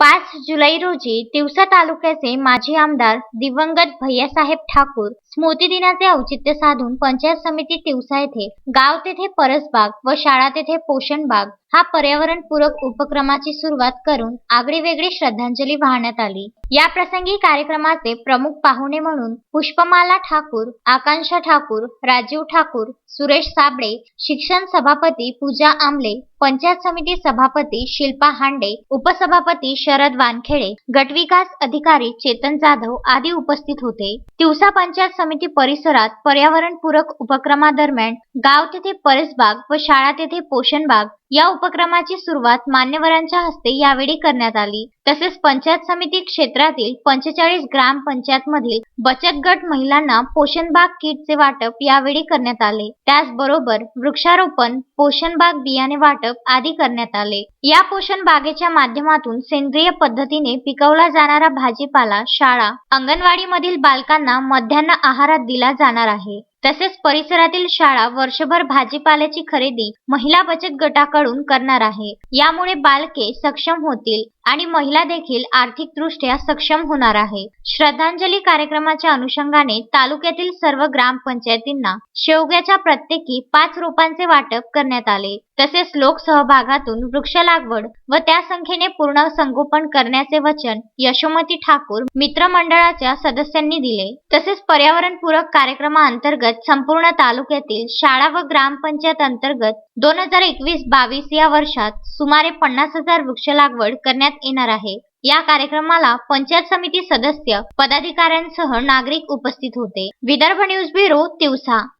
पाच जुलै रोजी तिवसा तालुक्याचे माजी आमदार दिवंगत भैयासाहेब ठाकूर स्मृती दिनाचे औचित्य साधून पंचायत समिती तिवसा येथे गाव तेथे परसबाग व शाळा तेथे पोषण बाग हा पर्यावरणपूरक उपक्रमाची सुरुवात करून आगळीवेगळी श्रद्धांजली वाहण्यात आली. या प्रसंगी कार्यक्रमाचे प्रमुख पाहुणे म्हणून पुष्पमाला ठाकूर आकांक्षा ठाकूर राजीव ठाकूर सुरेश साबळे शिक्षण सभापती पूजा आमले पंचायत समिती सभापती शिल्पा हांडे उपसभापती शरद वानखेडे गटविकास अधिकारी चेतन जाधव आदी उपस्थित होते. तिवसा पंचायत समिती परिसरात पर्यावरणपूरक उपक्रमादरम्यान गाव तेथे परसबाग व शाळा तेथे पोषणबाग या उप उपक्रमाची सुरुवात मान्यवरांच्या हस्ते यावेळी करण्यात आली. तसेच पंचायत समिती क्षेत्रातील पंचेचाळीस ग्रामपंचायतमधील बचत गट महिलांना पोषणबाग किटचे वाटप यावेळी करण्यात आले. त्याचबरोबर वृक्षारोपण पोषणबाग बियाणे वाटप आदी करण्यात आले. या पोषण बागेच्या माध्यमातून सेंद्रिय पद्धतीने पिकवला जाणारा भाजीपाला शाळा अंगणवाडीमधील बालकांना मध्यान्ह आहारात दिला जाणार आहे. तसेच परिसरातील शाळा वर्षभर भाजीपाल्याची खरेदी महिला बचत गटाकडून करणार आहे. यामुळे बालके सक्षम होतील. आणि महिला देखील आर्थिकदृष्ट्या सक्षम होणार आहे. श्रद्धांजली कार्यक्रमाच्या अनुषंगाने तालुक्यातील सर्व ग्रामपंचायतींना शेवग्याच्या प्रत्येकी पाच रोपांचे वाटप करण्यात आले. तसेच लोकसहभागातून वृक्ष लागवड व त्या संख्येने पूर्ण संगोपन करण्याचे वचन यशोमती ठाकूर मित्रमंडळाच्या सदस्यांनी दिले. तसेच पर्यावरणपूरक कार्यक्रमाअंतर्गत संपूर्ण तालुक्यातील शाळा व ग्रामपंचायत अंतर्गत दोन हजार एकवीस बावीस या वर्षात सुमारे पन्नास हजार वृक्ष लागवड करण्यात करण्यात येणार आहे. या कार्यक्रमाला पंचायत समिती सदस्य पदाधिकाऱ्यांसह नागरिक उपस्थित होते. Vidarbha news bureau Tiwasa.